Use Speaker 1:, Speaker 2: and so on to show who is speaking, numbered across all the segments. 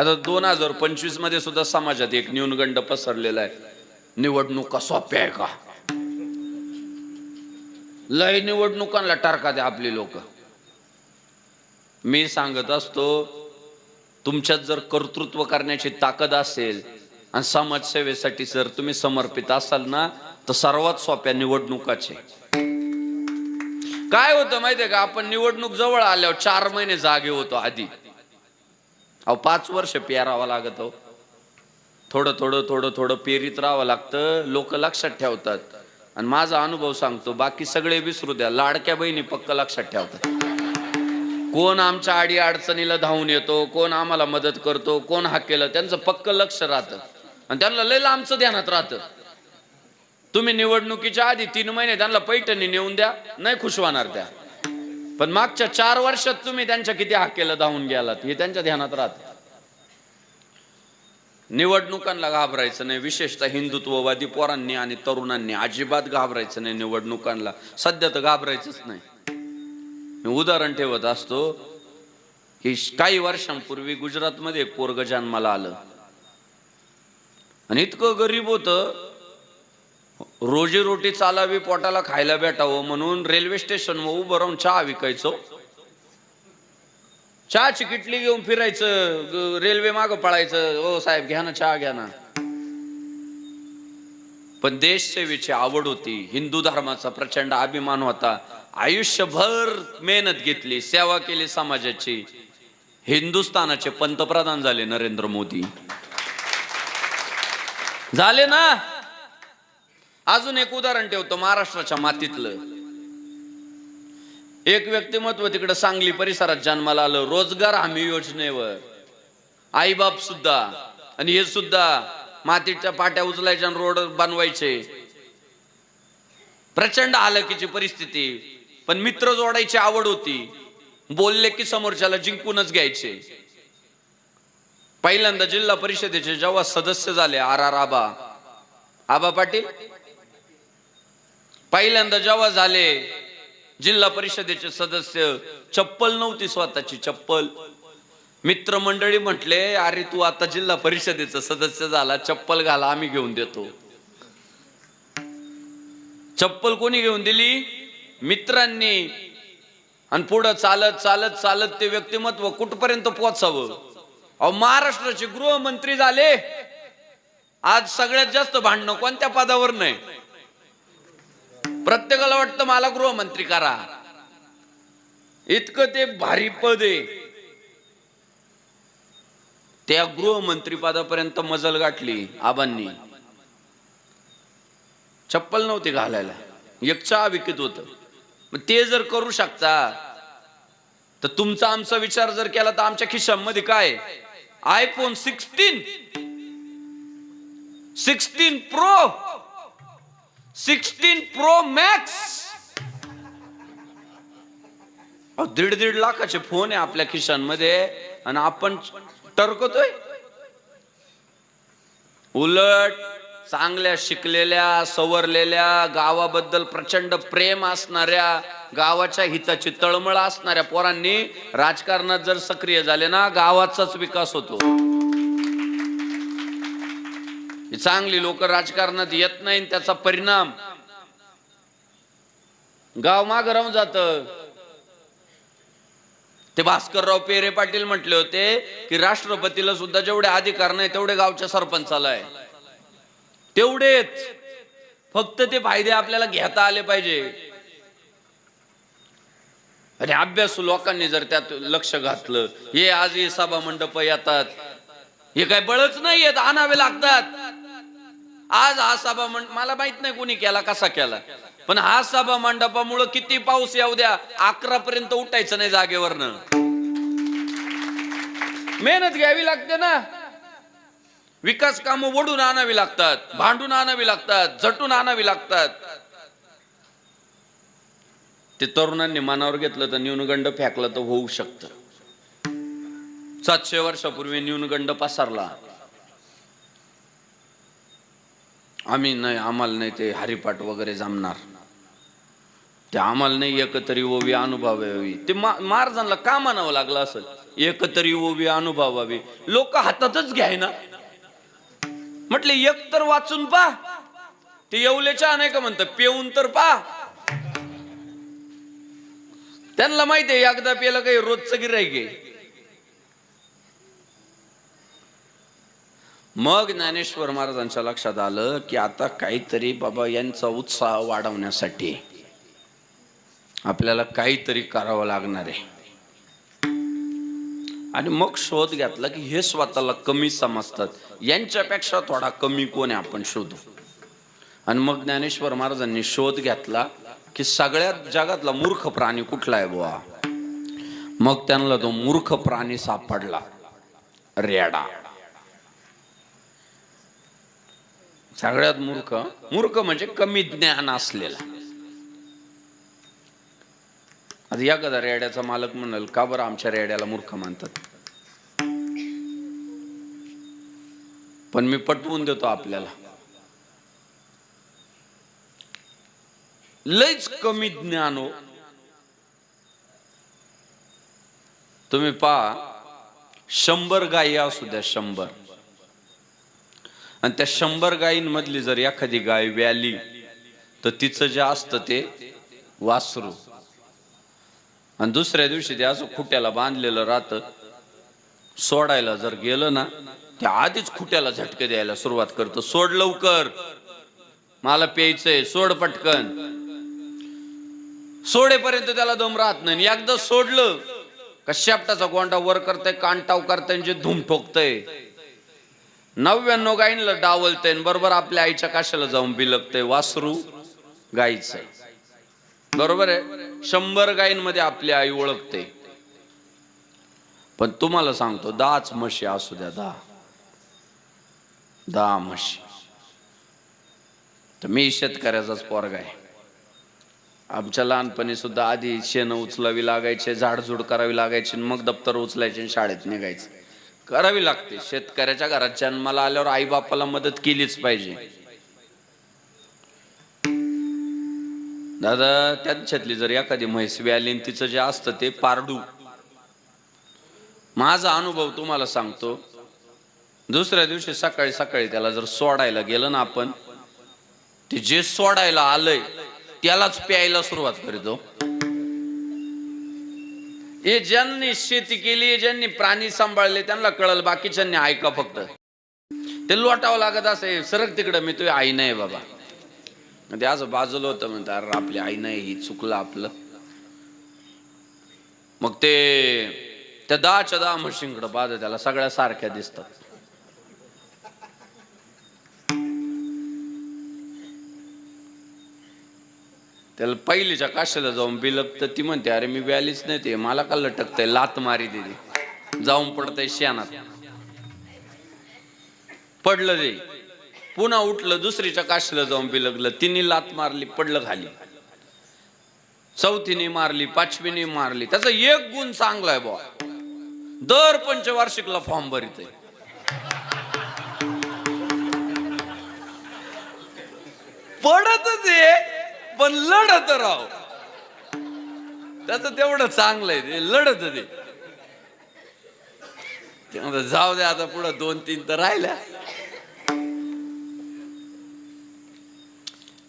Speaker 1: आता दोन हजार पंचवीसमध्ये सुद्धा समाजात एक न्यूनगंड पसरलेला आहे. निवडणुका सोप्या आहे का? लय निवडणुकांना टारका द्या आपली लोक. मी सांगत असतो तुमच्यात जर कर्तृत्व करण्याची ताकद असेल आणि समाजसेवेसाठी जर तुम्ही समर्पित असाल ना तर सर्वात सोप्या निवडणुकाचे. काय होतं माहितीये का? आपण निवडणूक जवळ आल्यावर चार महिने जागे होतो आधी. अहो पाच वर्ष पेरावं लागत हो थोडं थोडं थोडं थोडं पेरीत राहावं लागतं. लोक लक्षात ठेवतात. आणि माझा अनुभव सांगतो बाकी सगळे विसरू द्या. लाडक्या बहिणी पक्क लक्षात ठेवतात. कोण आमच्या आडी अडचणीला धावून येतो कोण आम्हाला मदत करतो कोण हा केलं त्यांचं पक्क लक्ष राहतं. आणि त्यांना लय आमचं ध्यानात राहतं. तुम्ही निवडणुकीच्या आधी तीन महिने त्यांना पैठणी नेऊन द्या नाही खुश होणार त्या. पण मागच्या चार वर्षात तुम्ही त्यांच्या किती हाकेला धावून गेलात? हे त्यांच्या ध्यानात राहत. निवडणुकांना घाबरायचं नाही. विशेषतः हिंदुत्ववादी पोरांनी आणि तरुणांनी अजिबात घाबरायचं नाही निवडणुकांना. सध्या तर घाबरायचंच नाही. मी उदाहरण ठेवत असतो. की काही वर्षांपूर्वी गुजरातमध्ये एक पोरग जन्माला आलं. आणि इतकं गरीब होतं. रोजी रोटी चालावी पोटाला खायला भेटावं म्हणून रेल्वे स्टेशनवर उभं राहून चहा विकायचो. चहाची किटली घेऊन फिरायचं रेल्वे मागं पळायचं. ओ साहेब घ्या ना चहा घ्या ना. पण देशसेवेची आवड होती. हिंदू धर्माचा प्रचंड अभिमान होता. आयुष्यभर मेहनत घेतली सेवा केली समाजाची. हिंदुस्थानाचे पंतप्रधान झाले नरेंद्र मोदी. झाले ना? अजून एक उदाहरण ठेवतो महाराष्ट्राच्या मातीतलं. एक व्यक्तिमत्व तिकडे सांगली परिसरात जन्माला आलं. रोजगार हमी योजनेवर. आईबाप सुद्धा आणि हे सुद्धा मातीच्या पाट्या उचलायच्या आणि रोड बनवायचे. प्रचंड हालकीची परिस्थिती. पण मित्र जोडायची आवड होती. बोलले की समोरच्याला जिंकूनच घ्यायचे. पहिल्यांदा जिल्हा परिषदेचे जेव्हा सदस्य झाले आर आर आबा. आबा पाटील? पहिल्यांदा जेव्हा झाले जिल्हा परिषदेचे सदस्य चप्पल नव्हती स्वतःची चप्पल. मित्रमंडळी म्हटले अरे तू आता जिल्हा परिषदेचा सदस्य झाला चप्पल घाला आम्ही घेऊन देतो. चप्पल कोणी घेऊन दिली? मित्रांनी. आणि पुढं चालत चालत चालत ते व्यक्तिमत्व कुठपर्यंत पोहोचावं? अहो महाराष्ट्राचे गृहमंत्री झाले. आज सगळ्यात जास्त भांडणं कोणत्या पदावर नाही? प्रत्येकाला वाटतं मला गृहमंत्री करा. इतकं ते भारी पद आहे. त्या गृहमंत्री पदापर्यंत मजल गाठली आबांनी. चप्पल नव्हती घालायला. एक चहा विकत होत. मग ते जर करू शकता तर तुमचा आमचा विचार जर केला तर आमच्या खिशामध्ये काय? IPhone sixteen sixteen pro sixteen pro max. दीड दीड लाखाचे फोन आहे आपल्या खिशांमध्ये आणि आपण टरकतोय. उलट चांगल्या शिकलेल्या सवरलेल्या गावाबद्दल प्रचंड प्रेम असणाऱ्या गावाच्या हिताची तळमळ असणाऱ्या पोरांनी राजकारणात जर सक्रिय झाले ना गावाचाच विकास होतो. चांगली लोक राजकारणात येत नाही त्याचा परिणाम गाव माग राहून जात. ते भास्करराव पेरे पाटील म्हटले होते की राष्ट्रपतीला सुद्धा जेवढे अधिकार नाही तेवढे गावच्या सरपंचाला आहे. तेवढेच. फक्त ते फायदे आपल्याला घेता आले पाहिजे. आणि अभ्यासू लोकांनी जर त्यात लक्ष घातलं हे आज हे सभा मंडप येतात. हे काय बळच नाही येत आणावे लागतात. आज हा सभा मंडप मला माहीत नाही कोणी केला कसा केला. पण हा सभा मंडपामुळं किती पाऊस येऊ द्या अकरा पर्यंत उठायचं नाही जागेवरनं. मेहनत घ्यावी लागते ना. विकास काम ओढून आणावी लागतात भांडून आणावी लागतात झटून आणावी लागतात. ते तरुणांनी मनावर घेतलं तर न्यूनगंड फेकलं तर होऊ शकतं. सातशे वर्षापूर्वी न्यूनगंड पसरला. आम्ही नाही आम्हाला नाही ते हरिपाठ वगैरे जमणार. ते आम्हाला नाही एकतरी ओवी अनुभवावी ते मा महाराजांना का म्हणावं लागलं असेल एकतरी ओवी अनुभवावी लोक हातातच घ्याय ना म्हटले एक तर वाचून पा ते येवलेच्या नाही का म्हणतं पेऊन तर पा त्यांना माहिती आहे एकदा पेलं काही रोजचं गिराईक मग ज्ञानेश्वर महाराजांच्या लक्षात आलं की आता काहीतरी बाबा यांचा उत्साह वाढवण्यासाठी आपल्याला काहीतरी करावं लागणार आहे. आणि मग शोध घेतला की हे स्वतःला कमी समजतात. यांच्यापेक्षा थोडा कमी कोण आहे आपण शोधू. आणि मग ज्ञानेश्वर महाराजांनी शोध घेतला की सगळ्यात जगातला मूर्ख प्राणी कुठला आहे बुवा? मग त्यांना तो मूर्ख प्राणी सापडला. रेडा. सगळ्यात मूर्ख मूर्ख म्हणजे कमी ज्ञान असलेला. आता या कदा रेड्याचा मालक म्हणाल का बरं आमच्या रेड्याला मूर्ख मानतात? पण मी पटवून देतो आपल्याला. लयच कमी ज्ञान हो. तुम्ही पहा शंभर गायी असू द्या शंभर. आणि त्या शंभर गायींमधली जर एखादी गाय व्याली तर तिचं जे असतं ते वासरू. आणि दुसऱ्या दिवशी ते असं खुट्याला बांधलेलं राहतं. सोडायला जर गेलं ना ते आधीच खुट्याला झटके द्यायला सुरुवात करतो. सोड लवकर. मला प्यायचंय सोड पटकन. सोडेपर्यंत त्याला दम राहत नाही. आणि एकदा सोडलं का शेपटाचा गोंडा वर करतय कांटाव करताय जे धूम ठोकतय. नव्याण्णव गायींना डावलतय आणि बरोबर आपल्या आईच्या काशाला जाऊन बिलकतय वासरू गाईचं बरोबर आहे? शंभर गायींमध्ये आपली आई ओळखते. पण तुम्हाला सांगतो दहाच म्हशी असू द्या दहा दहा म्हशी. तर मी शेतकऱ्याचाच पोरगा आहे. आमच्या लहानपणी सुद्धा आधी शेण उचलावी लागायचे झाडझूड करावी लागायची आणि मग दप्तर उचलायचे आणि शाळेत निघायचे. करावी लागते. शेतकऱ्याच्या घरात जन्माला आल्यावर आई बापाला मदत केलीच पाहिजे. दादा त्यांच्यातली जर एखादी म्हैस व्यालीन तिचं जे असतं ते पारडू. माझा अनुभव तुम्हाला सांगतो. दुसऱ्या दिवशी सकाळी सकाळी त्याला जर सोडायला गेलं ना आपण ते जे सोडायला आलंय त्यालाच प्यायला सुरुवात करीतो हो. हे ज्यांनी शेती केली ज्यांनी प्राणी सांभाळले त्यांना कळल बाकीच्यांनी ऐका फक्त. ते लोटावं लागत असे सरक तिकडं मी तुझी आई नाही बाबा. ते असं बाजूला होतं म्हणतात अरे आपली आई नाही ही चुकलं आपलं. मग ते त्या दहाच्या दहा म्हशींकडं बाजू त्याला सगळ्या सारख्या दिसतात. त्याला पहिलीच्या काशाला जाऊन बिलक तर ती म्हणते अरे मी व्यालीच नाही ते. मला का लटकतंय? लात मारी दिली. जाऊन पडतंय शेणात. पडलं ते. पुन्हा उठलं दुसरीच्या काशीला जाऊन बिलगलं. तिने लात मारली पडलं खाली. चौथीने मारली पाचवीने मारली. त्याचा एक गुण चांगला आहे बुवा. दर पंचवार्षिकला फॉर्म भरित आहे पडतच आहे. पण लढत राव त्याच तेवढं चांगलं आहे ते लढत ते. ते म्हणतात, जाऊ दे आता पुढं दोन तीन तर राहिल्या.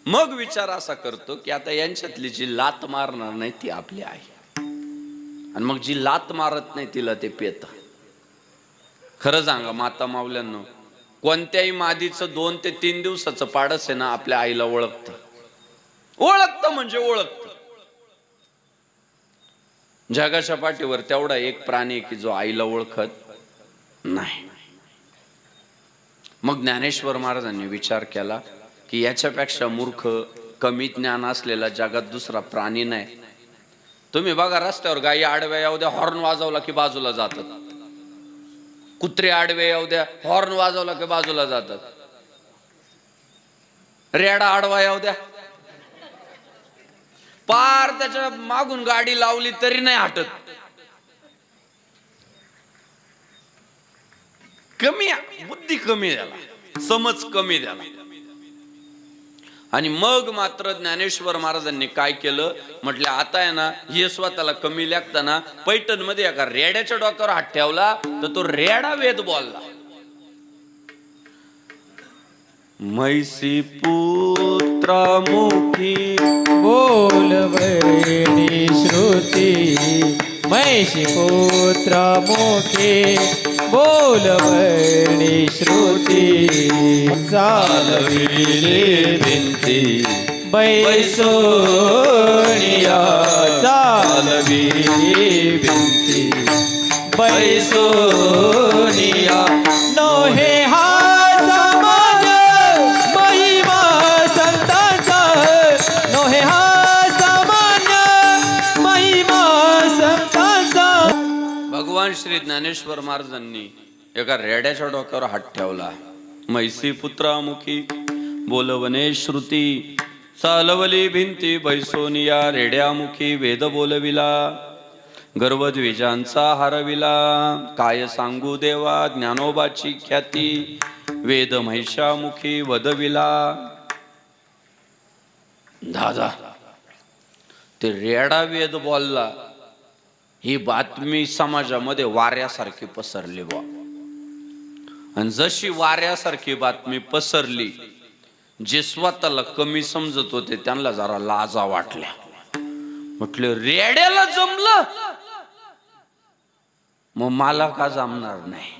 Speaker 1: मग विचार असा करतो की आता यांच्यातली जी लात मारणार नाही ती आपली आहे. आणि मग जी लात मारत नाही तिला ते पेत खरं सांगा माता मावल्यांनो कोणत्याही मादीचं दोन ते तीन दिवसाचं पाडस आहे ना आपल्या आईला ओळखतं. ओळखतं म्हणजे ओळखत. जगाच्या पाठीवर तेवढा एक प्राणी की जो आईला ओळखत नाही. मग ज्ञानेश्वर महाराजांनी विचार केला की याच्यापेक्षा मूर्ख कमी ज्ञान असलेला जगात दुसरा प्राणी नाही. तुम्ही बघा रस्त्यावर गायी आडव्या येऊ द्या हॉर्न वाजवला की बाजूला जातात. कुत्रे आडवे येऊ द्या हॉर्न वाजवला की बाजूला जातात. रेडा आडवा येऊ द्या पार त्याच्या मागून गाडी लावली तरी नाही हटत. कमी बुद्धी कमी आहे समज कमी आहे आणि मग मात्र ज्ञानेश्वर महाराजांनी काय केलं? म्हटलं आता आहे ना हे स्वतःला कमी लागताना पैठणमध्ये एका रेड्याच्या डोक्यावर हात ठेवला तर तो रेडा वेद बोलला. मैसी पुत्रामुखी
Speaker 2: बोलवणी श्रुती महिषी पुत्र मुखे बोलवणी श्रुती चालविले
Speaker 1: भिंती
Speaker 2: बैसोनिया। चालविले भिंती
Speaker 1: बैसो ज्ञानेश्वर महाराजांनी एका रेड्याच्या डोक्यावर हात ठेवला. मैसी पुत्रामुखी बोलवणे श्रुती चालवली भिंती बैसोनिया रेड्यामुखी वेद बोलविला गर्वद्विजांचा हरविला. काय सांगू देवा ज्ञानोबाची ख्याती वेद महिषामुखी वदविला. दादा ते रेडा वेद बोलला. ही बातमी समाजामध्ये वाऱ्यासारखी पसरली बा आणि जशी वाऱ्यासारखी बातमी पसरली जे स्वतःला कमी समजत होते त्यांना जरा लाजा वाटल्या. म्हटलं रेड्याला जमलं? मग मला का जमणार नाही?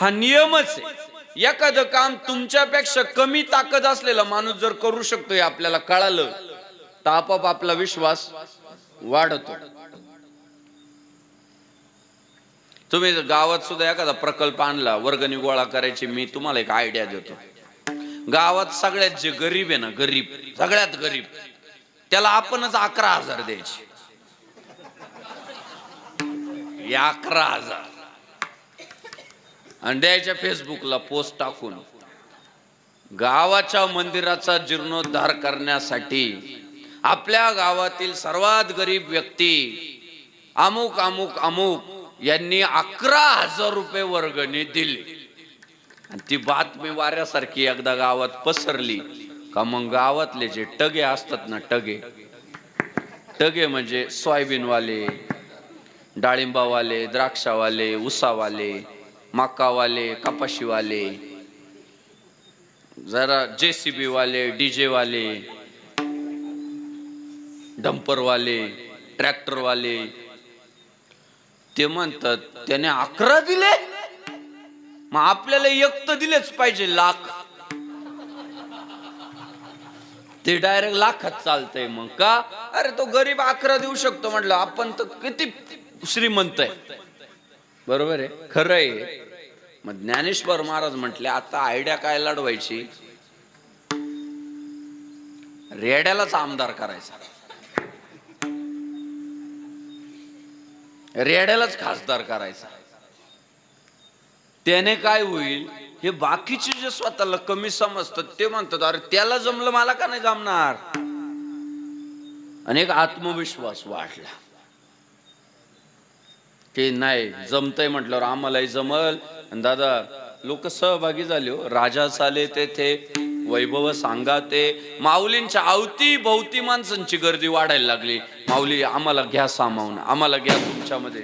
Speaker 1: हा नियमच आहे. एखादं काम तुमच्यापेक्षा कमी ताकद असलेला माणूस जर करू शकतो आपल्याला कळालं तर आपोआप आपला विश्वास वाढतो. तुम्ही गावात सुद्धा एखादा प्रकल्प आणला वर्गणी गोळा करायची मी तुम्हाला एक आयडिया देतो. गावात सगळ्यात जे गरीब आहे ना गरीब सगळ्यात गरीब त्याला आपणच अकरा हजार द्यायचे. अकरा हजार. आणि द्यायच्या फेसबुकला पोस्ट टाकून गावाच्या मंदिराचा जीर्णोद्धार करण्यासाठी आपल्या गावातील सर्वात गरीब व्यक्ती अमुक अमुक अमुक यांनी अकरा हजार रुपये वर्गणी दिली. आणि ती बातमी वाऱ्यासारखी एकदा गावात पसरली. का मग गावातले जे टगे असतात ना टगे टगे म्हणजे सोयाबीनवाले डाळिंबावाले द्राक्षावाले उसावाले मकावाले कपाशीवाले जरा जेसीबी वाले डीजे वाले डंपरवाले ट्रॅक्टरवाले ते म्हणतात त्याने अकरा दिले? मग आपल्याला एक तर दिलेच पाहिजे लाख. ते डायरेक्ट लाखात चालतंय मग का? अरे तो गरीब अकरा देऊ शकतो म्हटलं आपण तर किती श्रीमंत आहे. बरोबर आहे? खरं आहे. मग ज्ञानेश्वर महाराज म्हटले आता आयडिया काय लढवायची? रेड्यालाच आमदार करायचा. रेड्यालाच खासदार करायचा. त्याने काय होईल? हे बाकीचे जे स्वतःला कमी समजतात ते म्हणतात अरे त्याला जमलं मला का नाही जमणार? आणि एक आत्मविश्वास वाढला. की नाही जमतय म्हटल्यावर आम्हालाही जमल. आणि दादा लोक सहभागी झाले हो. राजा चाले तेथे वैभव सांगा ते. माऊलींच्या आवती भोवती माणसांची गर्दी वाढायला लागली. माऊली आम्हाला घ्या सामावून. आम्हाला घ्या तुमच्यामध्ये.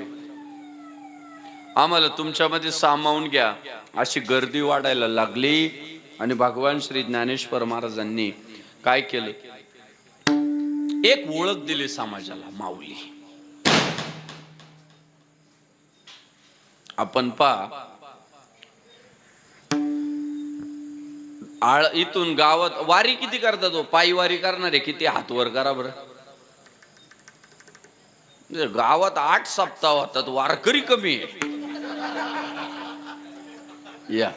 Speaker 1: आम्हाला तुमच्यामध्ये सामावून घ्या. अशी गर्दी वाढायला लागली आणि भगवान श्री ज्ञानेश्वर महाराजांनी काय केलं? एक ओळख दिली समाजाला माऊली. आपण पा आळ इथून गावात वारी किती करतात हो पायी वारी करणारे किती हात वर करा बरं. म्हणजे गावात आठ सप्ताह होतात. वारकरी कमी आहे. या.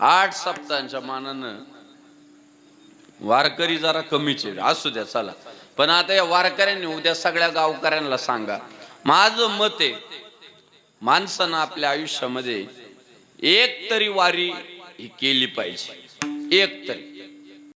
Speaker 1: आठ सप्ताहांच्या मानानं वारकरी जरा कमीच आहे. असू द्या चला. पण आता या वारकऱ्यांनी उद्या सगळ्या गावकऱ्यांना सांगा. माझं मत आहे माणसानं आपल्या आयुष्यामध्ये एक तरी वारी ही केली पाहिजे एक तरी